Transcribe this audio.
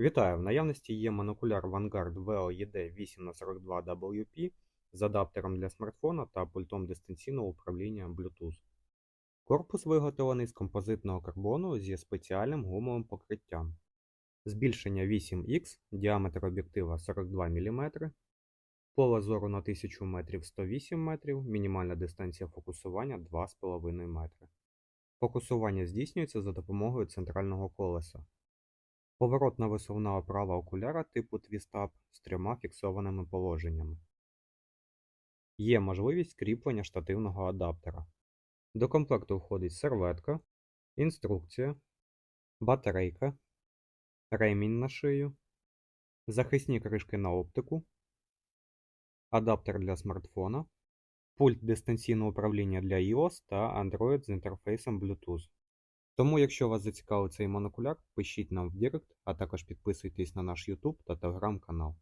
Вітаю! В наявності є монокуляр Vanguard VO ED 8х42WP з адаптером для смартфона та пультом дистанційного управління Bluetooth. Корпус виготовлений з композитного карбону зі спеціальним гумовим покриттям. Збільшення 8х, діаметр об'єктива 42 мм, поле зору на 1000 метрів 108 метрів, мінімальна дистанція фокусування 2,5 метри. Фокусування здійснюється за допомогою центрального колеса. Поворотна висувна оправа окуляра типу Twist-Up з трьома фіксованими положеннями. Є можливість кріплення штативного адаптера. До комплекту входить серветка, інструкція, батарейка, ремінь на шию, захисні кришки на оптику, адаптер для смартфона, пульт дистанційного управління для iOS та Android з інтерфейсом Bluetooth. Тому, якщо вас зацікавив цей монокуляр, пишіть нам в Директ, а також підписуйтесь на наш YouTube та Telegram канал.